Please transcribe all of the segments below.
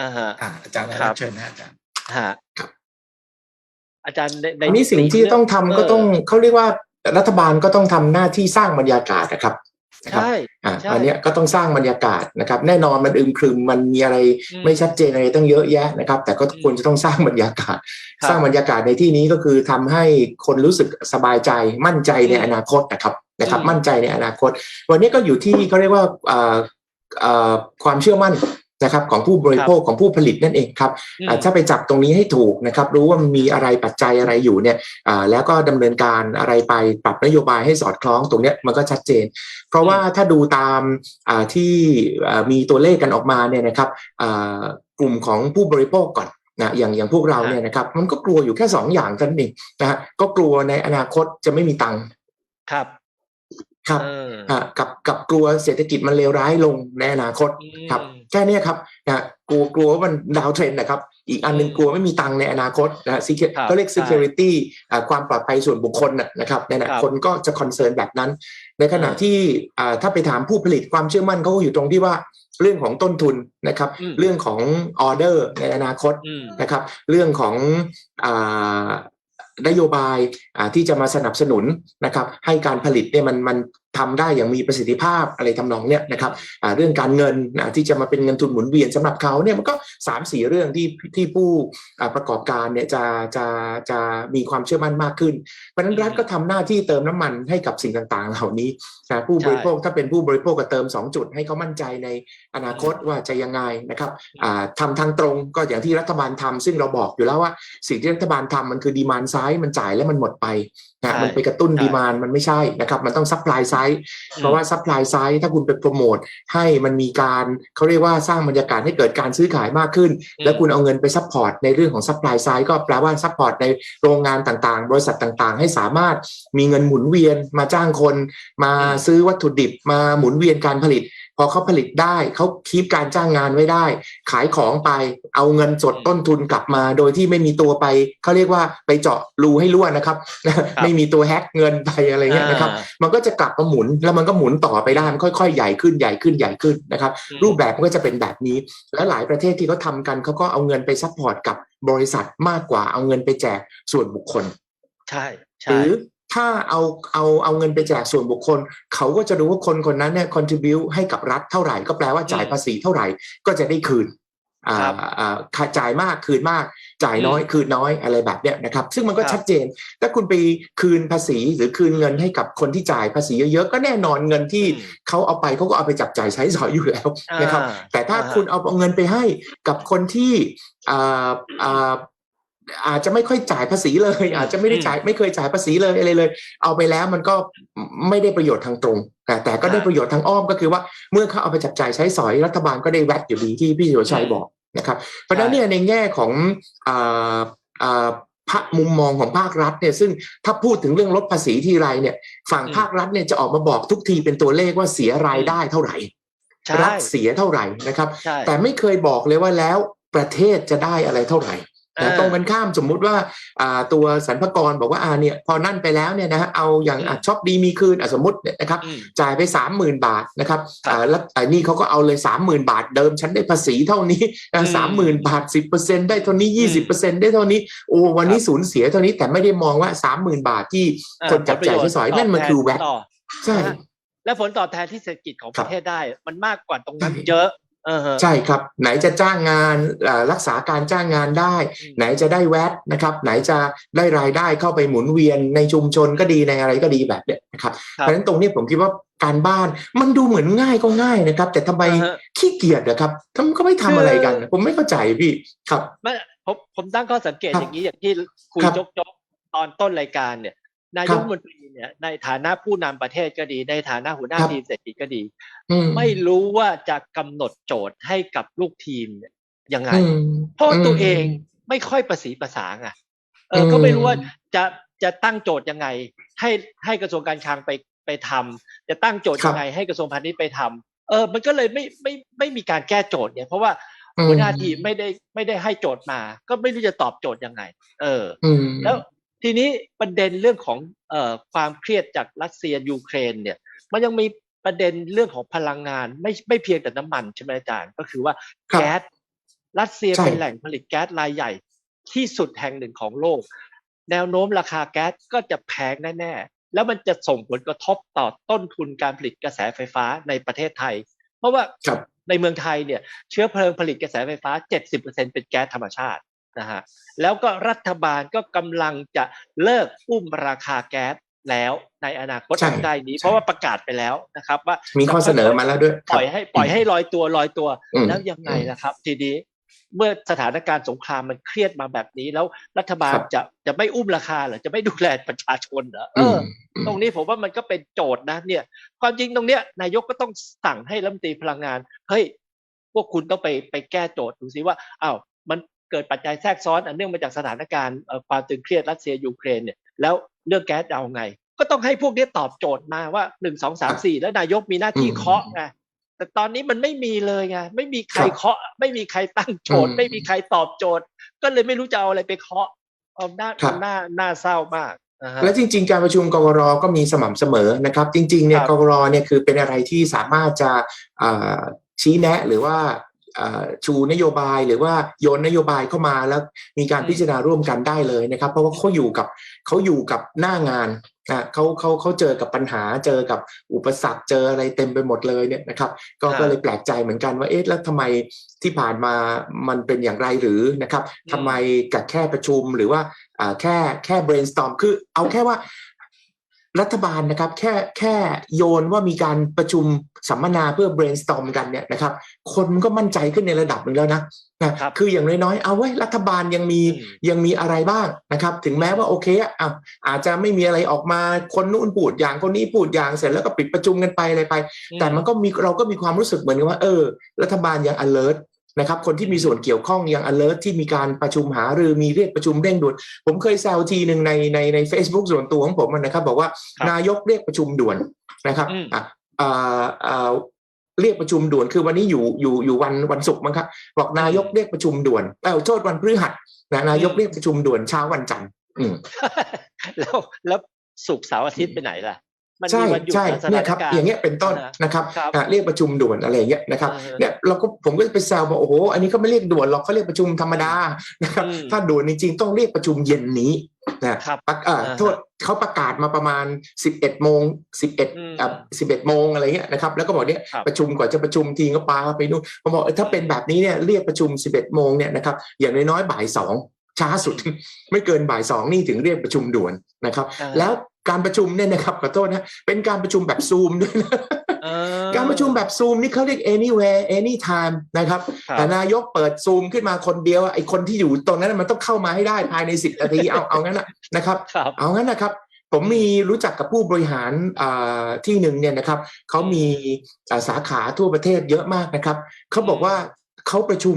อ่าฮะอ่าอาจารย์ครับเชิญนะอาจารย์ฮะครับอาจารย์ในในอันนี้สิ่งที่ต้องทำก็ต้องเขาเรียกว่ารัฐบาลก็ต้องทำหน้าที่สร้างบรรยากาศนะครับนะครับใช่อ่าใช่อันเนี้ยก็ต้องสร้างบรรยากาศนะครับ แน่นอนมันอึมครึมมันมีอะไรอืมไม่ชัดเจนอะไรตั้งเยอะแยะนะครับ แต่ก็ควรจะต้องสร้างบรรยากาศครับสร้างบรรยากาศในที่นี้ก็คือทำให้คนรู้สึกสบายใจมั่นใจในอืมอนาคตนะครับนะครับอืมมั่นใจในอนาคต วันนี้ก็อยู่ที่เขาเรียกว่าอ่าอ่าความเชื่อมั่น นะครับของผู้บริโภคของผู้ผลิตนั่นเองครับอืมอ่าถ้าไปจับตรงนี้ให้ถูกนะครับรู้ว่ามันมีอะไรปัจจัยอะไรอยู่เนี่ยอ่าแล้วก็ดำเนินการอะไรไปปรับนโยบายให้สอดคล้องตรงเนี้ยมันก็ชัดเจน เพราะว่าถ้าดูตามอ่าที่อ่ามีตัวเลขกันออกมาเนี่ยนะครับอ่ากลุ่มของผู้บริโภคก่อนนะอย่างอย่างพวกเราเนี่ยนะครับมันก็กลัวอยู่แค่สองอย่างเท่านั้นเองนะฮะก็กลัวในอนาคตจะไม่มีตังค์ครับ ครับเอออ่ากับกับกลัวเศรษฐกิจมันเลวร้ายลงในอนาคตอืมครับแค่เนี้ยครับนะกลัวกลัวว่ามันดาวเทรนนะครับ อีกอันหนึ่งอืมกลัวไม่มีตังค์ในอนาคตนะ secure ครับเขาเรียกใช่ security อ่าความปลอดภัยส่วนบุคคลนะนะครับเนี่ยนะครับคนก็จะคอนเซิร์นแบบนั้น ในขณะอืมที่อ่าถ้าไปถามผู้ผลิตความเชื่อมั่นเขาก็อยู่ตรงที่ว่าเรื่องของต้นทุนนะครับอืมเรื่องของออเดอร์ในอนาคตอืมนะครับ เรื่องของอา นโยบายที่จะมาสนับสนุนนะครับให้การผลิตเนี่ยมันมัน ทำได้อย่างมีประสิทธิภาพอะไรทำนองเนี้ยนะครับอ่าเรื่องการเงินอ่าที่จะมาเป็นเงินทุนหมุนเวียนสำหรับเขาเนี่ยมันก็สามสี่เรื่องที่ที่ผู้อ่าประกอบการเนี่ยจะจะจะมีความเชื่อมั่นมากขึ้น เพราะฉะนั้นรัฐก็ทำหน้าที่เติมน้ำมันให้กับสิ่งต่างๆ เหล่านี้นะผู้บริโภคถ้าเป็นผู้บริโภคก็เติม 2 จุดให้เขามั่นใจในอนาคตว่าจะยังไงนะครับอ่าทำทางตรงก็อย่างที่รัฐบาลทำซึ่งเราบอกอยู่แล้วว่าสิ่งที่รัฐบาลทำมันคือดีมานไซด์มันจ่ายแล้วมันหมดไปนะใช่มันไปกระตุ้นใช่ดีมานมันไม่ใช่นะครับมันต้องซัพพลายไซด์เพราะว่าซัพพลายไซด์ถ้าคุณไปโปรโมทให้มันมีการเขาเรียกว่าสร้างบรรยากาศให้เกิดการซื้อขายมากขึ้นอืมแล้วคุณเอาเงินไปซัพพอร์ตในเรื่องของซัพพลายไซด์ก็แปลว่าซัพพอร์ตในโรงงานต่างๆ บริษัทต่างๆ ให้สามารถมีเงินหมุนเวียนมาจ้างคน มาซื้อวัตถุดิบมาหมุนเวียนการผลิต พอเขาผลิตได้เขาคีบการจ้างงานไว้ได้ ขายของไปเอาเงินสดต้นทุนกลับมา โดยที่ไม่มีตัวไปเขาเรียกว่าไปเจาะรูให้รั่วนะครับ ไม่มีตัวแฮกเงินไปอะไรเงี้ยนะครับอ่ามันก็จะกลับมาหมุนแล้วมันก็หมุนต่อไปได้มันค่อยๆ ใหญ่ขึ้นใหญ่ขึ้นใหญ่ขึ้นนะครับอืมรูปแบบมันก็จะเป็นแบบนี้ และหลายประเทศที่เขาทำกันเขาก็เอาเงินไปซัพพอร์ตกับบริษัทมากกว่าเอาเงินไปแจกส่วนบุคคล ใช่หใช่รือ ถ้าเอาเอาเอาเงินไปแจกส่วนบุคคล เขาก็จะรู้ว่าคนคนนั้นเนี่ย contribu ให้กับรัฐเท่าไหร่ก็แปลว่าจ่ายภาษีเท่าไหร่ก็จะได้คืนอ่าครับอ่าค่าจ่ายมากคืนมาก จ่ายน้อยคืนน้อยอะไรแบบเนี้ยนะครับ ซึ่งมันก็ครับชัดเจน ถ้าคุณไปคืนภาษีหรือคืนเงินให้กับคนที่จ่ายภาษีเยอะๆก็แน่นอนเงินที่อืมเขาเอาไปเขาก็เอาไปจับจ่ายใช้สอยอยู่แล้วนะครับอ่าแต่ถ้าอ่าฮะคุณเอาเงินไปให้กับคนที่ อ่าอ่าอาจจะไม่ค่อยจ่ายภาษีเลย อาจจะไม่ได้จ่ายไม่เคยจ่ายภาษีเลยอะไรเลย เอาไปแล้วมันก็ไม่ได้ประโยชน์ทางตรง แต่แต่ก็ได้ประโยชน์ทางอ้อมก็คือว่าเมื่อเขาเอาไปจับจ่ายใช้สอยรัฐบาลก็ได้แวดอยู่ดีที่พี่สุรชัยบอกนะครับ เพราะฉะนั้นเนี่ยในแง่ของอ่าอ่าภาคมุมมองของภาครัฐเนี่ยซึ่งถ้าพูดถึงเรื่องลดภาษีทีไรเนี่ยฝั่งอืมภาครัฐเนี่ยจะออกมาบอกทุกทีเป็นตัวเลขว่าเสียรายได้เท่าไหร่ใช่รัฐเสียเท่าไหร่นะครับใช่แต่ไม่เคยบอกเลยว่าแล้วประเทศจะได้อะไรเท่าไหร่ แต่อ่าตรงกันข้ามสมมุติว่าอ่าตัวสรรพากรบอกว่าอ่าเนี่ยพอนั่นไปแล้วเนี่ยนะฮะเอาอย่างอะอืมช็อปดีมีคืนอะสมมติเนี่ยนะครับอืมจ่ายไปสามหมื่นบาทนะครับครับอ่าแล้วไอ้นี่เขาก็เอาเลยสามหมื่นบาทเดิมฉันได้ภาษีเท่านี้อืมสามหมื่นบาทสิบเปอร์เซ็นได้เท่านี้ยี่สิบเปอร์เซ็นได้เท่านี้โอ้วันนี้ครับสูญเสียเท่านี้แต่ไม่ได้มองว่าสามหมื่นบาทที่อ่าคนจับจ่ายใช้สอยผลประโชนั่นมันคือแวตดบทต่อใช่นะฮะและผลตอบแทนที่เศรษฐกิจของครัปบระเทศได้ มันมากกว่าตรงนั้นใช่เยอะเออฮะ ใช่ครับ ไหนจะจ้างงานเอ่อรักษาการจ้างงานได้อืมไหนจะได้แวดนะครับ ไหนจะได้รายได้เข้าไปหมุนเวียนในชุมชนก็ดีในอะไรก็ดีแบบเนี้ยนะครับเพราะฉะนั้นตรงนี้ผมคิดว่าการบ้านมันดูเหมือนง่ายก็ง่ายนะครับ แต่ทำไมอ่าฮะขี้เกียจนะครับทำก็ไม่ทำอะไรกัน ผมไม่เข้าใจพี่ครับไม่ผมผมตั้งข้อสังเกตครับอย่างนี้อย่างที่คุยครับจกจกตอนต้นรายการเนี่ย นายกรัฐมนตรีเนี่ยในฐานะผู้นำประเทศก็ดี ในฐานะหัวหน้าครับทีมเศรษฐกิจก็ดีอืมไม่รู้ว่าจะกำหนดโจทย์ให้กับลูกทีมเนี่ยยังไงอืมเพราะอืมตัวเองไม่ค่อยประสีประสางอะเอออืมก็ไม่รู้ว่าจะจะตั้งโจทย์ยังไง ให้ให้กระทรวงการคลังไปไปทำจะตั้งโจทย์ยังไง ให้กระทรวงพาณิชย์ไปทำเออ มันก็เลยไม่ไม่ไม่มีการแก้โจทย์เนี่ยเพราะว่าหัวหน้าทีมไม่ได้ไม่ได้ให้โจทย์มา ก็ไม่รู้จะตอบโจทย์ยังไง เอออืมแล้ว ทีนี้ประเด็นเรื่องของเอ่อความเครียดจากรัสเซียยูเครนเนี่ยมันยังมีประเด็นเรื่องของพลังงานไม่ไม่เพียงแต่น้ำมันใช่ไหมอาจารย์ก็คือว่าครับแก๊สรัสเซียใช่เป็นแหล่งผลิตแก๊สรายใหญ่ที่สุดแห่งหนึ่งของโลก แนวโน้มราคาแก๊สก็จะแพงแน่ๆ แล้วมันจะส่งผลกระทบต่อต้นทุนการผลิตกระแสไฟฟ้าในประเทศไทย เพราะว่าครับในเมืองไทยเนี่ยเชื้อเพลิงผลิตกระแสไฟฟ้า 70%เป็นแก๊สธรรมชาติ นะฮะแล้วก็รัฐบาลก็กำลังจะเลิกอุ้มราคาแก๊สแล้วในอนาคตใช่อันใกล้นี้ใช่เพราะว่าประกาศไปแล้วนะครับ ว่ามีข้อเสนอมาแล้วด้วยปล่อยให้ปล่อยให้ลอยตัวลอยตัวอืมแล้วยังไงล่ะครับ ทีนี้เมื่อสถานการณ์สงครามมันเครียดมาแบบนี้ แล้วรัฐบาลครับจะจะไม่อุ้มราคาเหรอจะไม่ดูแลประชาชนเหรอเออือมอตรงนี้ผมว่ามันก็เป็นโจทย์นะเนี่ย ความจริงตรงเนี้ยนายกก็ต้องสั่งให้รัฐมนตรีพลังงานเฮ้ยพวกคุณต้องไปไปแก้โจทย์ดูซิว่าอ้าวมัน เกิดปัจจัยแทรกซ้อนอันเนื่องมาจากสถานการณ์เอ่อความตึงเครียดรัสเซียยูเครนเนี่ยแล้วเรื่องแก๊สจะเอาไง ก็ต้องให้พวกนี้ตอบโจทย์มาว่าหนึ่งสองสามสี่แล้วนายกมีหน้าที่อืมเคาะไงแต่ตอนนี้มันไม่มีเลยไงไม่มีใครครับเคาะ ไม่มีใครตั้งโจทย์อืมไม่มีใครตอบโจทย์ ก็เลยไม่รู้จะเอาอะไรไปเคาะเอาหน้าครับหน้าหน้าเศร้ามากนะฮะและจริง ๆ การประชุมกกรก็มีสม่ำเสมอนะครับ จริงๆเนี่ยครับกกรเนี่ยคือเป็นอะไรที่สามารถจะอ่าชี้แนะหรือว่าอ่า ชูนโยบายหรือว่าโยนนโยบายเข้ามาแล้วมีการพิจารณาร่วมกันได้เลยนะครับ เพราะว่าเขาอยู่กับเขาอยู่กับหน้างานนะเขาเขาเขาเจอกับปัญหาเจอกับอุปสรรคเจออะไรเต็มไปหมดเลยเนี่ยนะครับ ก็ครับก็เลยแปลกใจเหมือนกันว่าเอ๊ะแล้วทำไมที่ผ่านมามันเป็นอย่างไรหรือนะครับทำไมกับแค่ประชุมหรือว่าอ่าแค่แค่ brainstorm คือเอาแค่ว่า รัฐบาลนะครับแค่แค่โยนว่ามีการประชุมสัมมนาเพื่อ brainstorm กันเนี่ยนะครับ คนก็มั่นใจขึ้นในระดับหนึ่งแล้วนะนะครับคืออย่างน้อยๆ เอาไว้รัฐบาลยังมีอืมยังมีอะไรบ้างนะครับ ถึงแม้ว่าโอเคอะอะอาจจะไม่มีอะไรออกมาคนนู้นพูดอย่างคนนี้พูดอย่างเสร็จแล้วก็ปิดประชุมกันไปอะไรไป แต่มันก็มีเราก็มีความรู้สึกเหมือนกันว่า เออ รัฐบาลยัง alert นะครับคนที่มีส่วนเกี่ยวข้องยัง alert ที่มีการประชุมหารือมีเรียกประชุมเร่งด่วน ผมเคยแซวทีหนึ่งในในใน Facebook ส่วนตัวของผมนะครับ บอกว่าครับนายกเรียกประชุมด่วนนะครับอืมอะอ่าอ่าเรียกประชุมด่วนคือวันนี้อยู่อยู่อยู่วันวันศุกร์มั้งครับบอกนายกเรียกประชุมด่วนเออโทษวันพฤหัสนะนายกเรียกประชุมด่วนเช้าวันจันทร์อืมแล้วแล้วสุกร์เสาร์อาทิตย์ไปไหนล่ะ มันใช่มีวันหยุดใช่ตามสเนี่ถายนครับการอย่างณ์เงี้ยเป็นต้นนะนะครับครับอะเรียกประชุมด่วนอะไรอย่างเงี้ยนะครับอ่าฮะเนี่ยเราก็ผมก็ไปแซวบอกโอ้โหอันนี้ก็ไม่เรียกด่วนหรอกเขาเรียกประชุมธรรมดานะครับอืมถ้าด่วนจริงๆต้องเรียกประชุมเย็นนี้นะครับประอ่าอ่าฮะโทษเขาประกาศมาประมาณ 11โมง11อืมอะ11โมงอะไรเงี้ยนะครับแล้วก็บอกเนี่ยครับประชุมก่อนจะประชุมทีก็ปาไปนู่นผมบอกเออถ้าเป็นแบบนี้เนี่ยเรียกประชุม 11โมงเนี่ยนะครับอย่างน้อยๆบ่ายสองช้าสุดไม่เกินบ่ายสองนี่ถึงเรียกประชุมด่วนนะครับอ่าแล้ว การประชุมเนี่ยนะครับขอโทษนะเป็นการประชุมแบบซูมด้วยนะเออการประชุมแบบซูมนี่เขาเรียก anywhere anytime นะครับครับแต่นายกเปิดซูมขึ้นมาคนเดียวไอ้คนที่อยู่ตรงนั้นมันต้องเข้ามาให้ได้ภายในสิบนาทีเอาเอางั้นนะนะครับครับ เอางั้นนะครับ ผมมีรู้จักกับผู้บริหารอ่าที่หนึ่งเนี่ยนะครับเขามีอ่าสาขาทั่วประเทศเยอะมากนะครับเขาบอกว่าเขาประชุม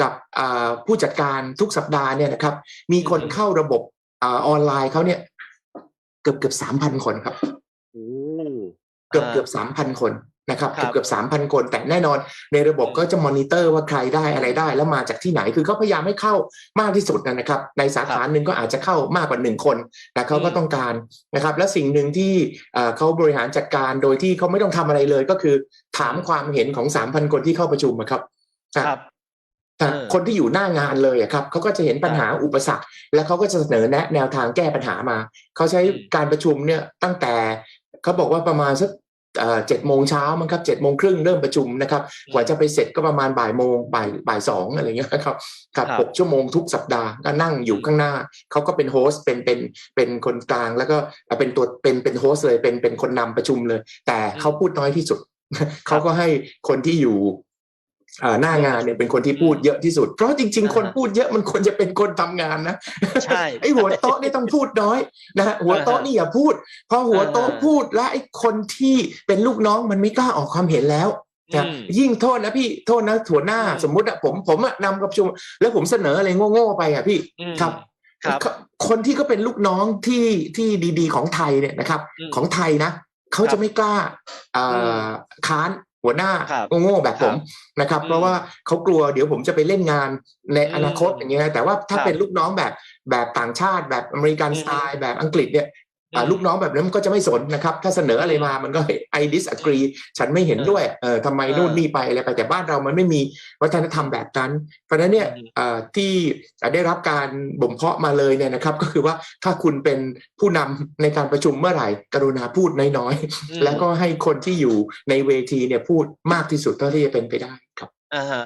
กับอ่าผู้จัดการทุกสัปดาห์เนี่ยนะครับ มีคนอืมเข้าระบบอาออนไลน์เขาเนี่ย เกือบเกือบสามพันคนครับโอ้เกือบเกือบสามพันคนนะครับครัเกือบบเกือบสามพันคน แต่แน่นอนในระบบอืมก็จะมอนิเตอร์ว่าใครได้อะไรได้แล้วมาจากที่ไหนคือเขาพยายามให้เข้ามากที่สุดนะครับ ในสาขาหนึ่งก็อาจจะเข้ามากกว่าหนึ่งคนแต่เขาก็อืมต้องการนะครับ และสิ่งหนึ่งที่เอ่อเขาบริหารจัดการโดยที่เขาไม่ต้องทำอะไรเลยก็คือ ถามความเห็นของสามพันคนที่เข้าประชุมอะครับครับแต่เออ คนที่อยู่หน้างานเลยอะครับเขาก็จะเห็นปัญหาอุปสรรค แล้วเขาก็จะเสนอแนะแนวทางแก้ปัญหามา เขาใช้อืมการประชุมเนี่ยตั้งแต่เขาบอกว่าประมาณสักเจ็ดโมงเช้ามั้งครับเจ็ดโมงครึ่งเริ่มประชุมนะครับกว่าจะไปเสร็จก็ประมาณบ่ายโมงบ่ายบ่ายสองอะไรเงี้ยครับครับครับหกชั่วโมงทุกสัปดาห์ก็นั่งอยู่ข้างหน้าเขาก็เป็นโฮสต์เป็นเป็นเป็นคนกลางแล้วก็เป็นตัวเป็นเป็นโฮสต์เลยเป็นเป็นคนนำประชุมเลย แต่เขาพูดน้อยที่สุดเขาก็ให้คนที่อยู่อ่า หน้างานเนี่ยเป็นคนที่พูดเยอะที่สุด เพราะจริง ๆ คนพูดเยอะมันควรจะเป็นคนทำงานนะใช่ไอ้หัวโต๊ะนี่ต้องพูดน้อยนะฮะหัวโต๊ะนี่อย่าพูดพอหัวโต๊ะอ่าพูดและไอ้คนที่เป็นลูกน้องมันไม่กล้าออกความเห็นแล้วนะอืมยิ่งโทษนะพี่โทษนะถั่วหน้าอืมสมมุติอะผมผมอะนำกับประชุมแล้วผมเสนออะไรโง่ๆไปอะพี่อืมครับครับคนที่ก็เป็นลูกน้องที่ที่ดีๆ ของไทยเนี่ยนะครับอืมของไทยนะเขาจะไม่กล้าเอ่ออค้าน หัวหน้าครับโง่ๆแบบผมครับนะครับอืมเพราะว่าเขากลัวเดี๋ยวผมจะไปเล่นงานในอนาคตอืมอย่างเงี้ยแต่ว่าถ้าครับเป็นลูกน้องแบบแบบต่างชาติแบบอเมริกันอืมสไตล์แบบอังกฤษเนี่ยอ่าอืม ลูกน้องแบบนั้นมันก็จะไม่สนนะครับ ถ้าเสนออะไรมามันก็ I disagree ฉันไม่เห็นด้วยเออทำไมเออนู่นนี่ไปอะไรไปแต่บ้านเรามันไม่มีวัฒนธรรมแบบนั้น เพราะฉะนั้นเนี่ยอืมเอ่อที่ได้รับการบ่มเพาะมาเลยเนี่ยนะครับ ก็คือว่าถ้าคุณเป็นผู้นำในการประชุมเมื่อไหร่ กรุณาพูดน้อยอืมๆแล้วก็ให้คนที่อยู่ในเวทีเนี่ยพูดมากที่สุดเท่าที่จะเป็นไปได้ครับอ่าฮะ